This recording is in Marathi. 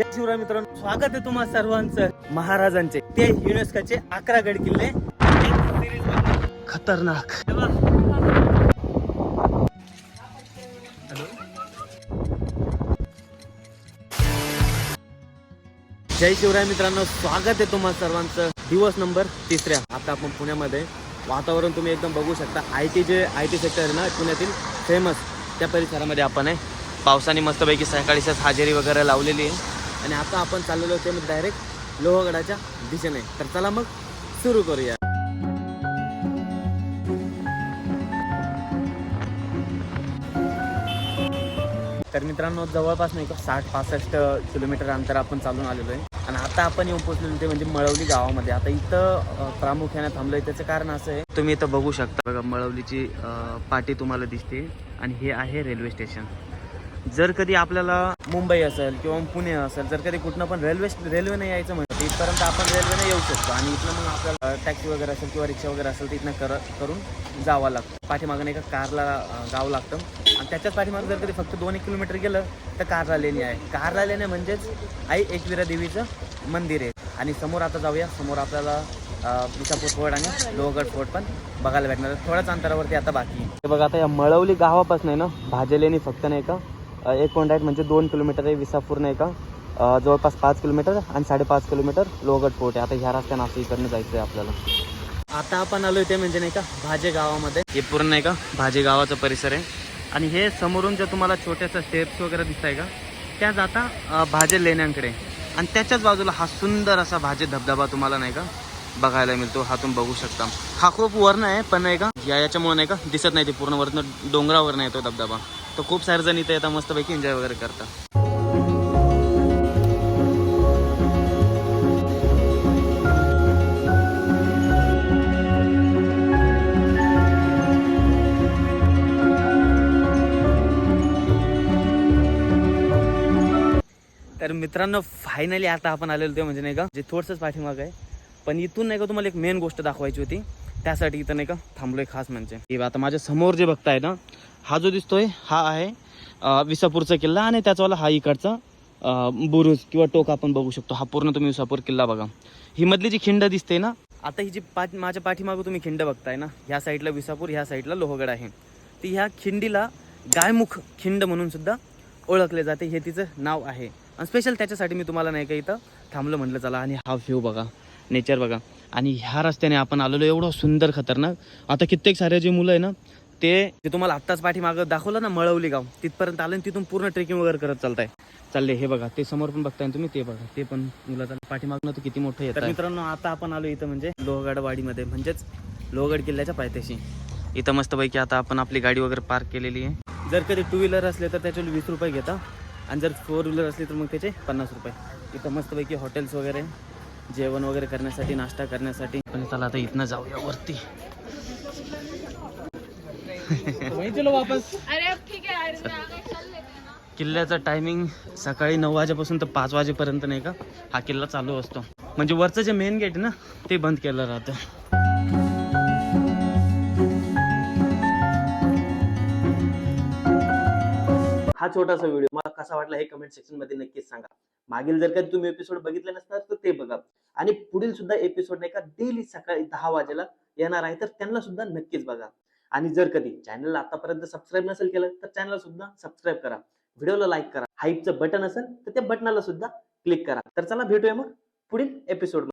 जय शिवराय मित्रांनो स्वागत आहे तुम्हा सर्वांचं महाराजांचे. ते युनेस्कोचे अकरा गड किल्ले. खतरनाक. जय शिवराय मित्रांनो स्वागत आहे तुम्हा सर्वांचं. दिवस नंबर तिसऱ्या. आता आपण पुण्यामध्ये वातावरण तुम्ही एकदम बघू शकता. I T J I T sector आहे ना पुण्यातील फेमस त्या परिसरामध्ये आपण आहे. पावसाने मस्तपैकी सकाळीच हजेरी वगैरे लावलेली आहे. आणि आता आपण चाललेलो ते डायरेक्ट लोहगडाच्या दिशेने. तर चला मग सुरू करूया. तर मित्रांनो जवळपास नाही का साठ पासष्ट किलोमीटर अंतर आपण चालून आलेलो आहे. आणि आता आपण येऊन पोहोचलेलो ते म्हणजे मळवली गावामध्ये. आता इथं प्रामुख्याने थांबलोय त्याचं कारण असं आहे. तुम्ही इथं बघू शकता बघा मळवलीची पाटी तुम्हाला दिसते. आणि हे आहे रेल्वे स्टेशन. जर कधी आपल्याला मुंबई असेल किंवा पुणे असेल जर कधी कुठनं पण रेल्वे रेल्वेने यायचं म्हणतं इथपर्यंत आपण रेल्वेने येऊ शकतो. आणि इथनं मग आपल्याला टॅक्सी वगैरे असेल किंवा रिक्षा वगैरे असेल तर इथनं कर करून जावं लागतं. पाठीमागं नाही कारला जावं लागतं. आणि त्याच्याच पाठीमागं जर कधी फक्त दोन एक किलोमीटर गेलं तर कारला लेणी आहे. कारला लेणी म्हणजेच आई एकविरा देवीचं मंदिर आहे. आणि समोर आता जाऊया. समोर आपल्याला अं, विसापूर फोर्ट आणि लोहगड फोर्ट पण बघायला भेटणार. थोड्याच अंतरावरती आता बाकी आहे. बघा आता या मळवली गावापासून आहे ना भाजलेनी फक्त नाही का एक पॉईंट म्हणजे दोन किलोमीटर आहे विसापूर नाही का जवळपास पाच किलोमीटर आणि साडेपाच किलोमीटर लोहगड फोर्ट आहे. आता ह्या रस्त्यानं असं इकडनं जायचं आहे आपल्याला. आता आपण आलो ते म्हणजे नाही का भाजे गावामध्ये. हे पूर्ण नाही का भाजे गावाचा परिसर आहे. आणि हे समोरून जे तुम्हाला छोट्याशा स्टेप्स वगैरे दिसत आहे का त्या जाता भाजे लेण्यांकडे. आणि त्याच्याच बाजूला हा सुंदर असा भाजे धबधबा तुम्हाला नाही का बघायला मिळतो. हा तुम्ही बघू शकता. हा खूप वर्ण आहे पण नाही का या याच्यामुळे नाही का दिसत नाही ते पूर्ण वर्ण डोंगरावरनं येतो धबधबा. तर खूप सारे जण इथे येतात मस्तपैकी एन्जॉय वगैरे करतात. तर मित्रांनो फायनली आता आपण आलेलो ते म्हणजे नाही का जे थोडंसंच पाठीमाग आहे. पण इथून नाही का तुम्हाला एक मेन गोष्ट दाखवायची होती. त्यासाठी इथं नाही का थांबलोय खास म्हणजे. आता माझ्यासमोर जे बघताय ना हा जो दिसतोय हा आहे विसापूरचा किल्ला आणि त्याचावाला हा इकडचा बुरुज किंवा टोक आपण बघू शकतो. हा पूर्ण तुम्ही विसापूर किल्ला बघा. ही मधली जी खिंड दिसते ना आता ही जी पाठ माझ्या पाठीमागं तुम्ही खिंड बघताय ना ह्या साईडला विसापूर ह्या साईडला लोहगड आहे. ती ह्या खिंडीला गायमुख खिंड म्हणून सुद्धा ओळखले जाते. हे तिचं नाव आहे. आणि स्पेशल त्याच्यासाठी मी तुम्हाला नाही का इथं थांबलं म्हटलं चला आणि हा व्ह्यू बघा. नेचर बघा. आणि ह्या रस्त्याने आपण आलेलो एवढं सुंदर खतरनाक. आता कित्येक सारे जे मुलं आहे ना ते जे तुम्हाला आत्ताच पाठीमागं दाखवलं ना मळवली गाव तिथपर्यंत आलं आणि तिथून पूर्ण ट्रेकिंग वगैरे करत चालताय. चालले हे बघा ते समोर पण बघताय तुम्ही ते बघा ते पण मुलं पाठीमागनं तर किती मोठं येतं मित्रांनो आता आपण आलो इथं म्हणजे लोहगडवाडीमध्ये म्हणजेच लोहगड किल्ल्याच्या पायथ्याशी. इथं मस्तपैकी आता आपण आपली गाडी वगैरे पार्क केलेली आहे. जर कधी टू व्हीलर असले तर त्याचे वीस रुपये घेता. आणि जर फोर व्हीलर असली तर मग त्याचे पन्नास रुपये. इथं मस्तपैकी हॉटेल्स वगैरे जेवण वगैरे करण्यासाठी नाश्ता करण्यासाठी. पण चला आता इथनं जाऊया वरती. वापस। अरे अब ठीक है यार मैं आगे चल लेते हैं ना। किल्ल्याचा टायमिंग सकाळी नऊ वाजेपासून तर पाच वाजेपर्यंत नाही का? हा किल्ला चालू असतो. म्हणजे वरचं जे मेन गेट ना ते बंद केलं राहतं. हा छोटासा व्हिडिओ मला कसा वाटला हे कमेंट सेक्शनमध्ये नक्कीच सांगा. मागील जर कधी तुम्ही एपिसोड बघितले नसणार तर ते बघा. आणि पुढील सुद्धा एपिसोड नाही का डेली सकाळी दहा वाजेला येणार आहे तर त्यांना सुद्धा नक्कीच बघा. आणि जर कधी चॅनलला आतापर्यंत सबस्क्राईब नसेल केलं तर चॅनलला सुद्धा सबस्क्राईब करा. व्हिडिओला लाईक करा. हाईपचं बटन असेल तर त्या बटनाला सुद्धा क्लिक करा. तर चला भेटूया मग पुढील एपिसोड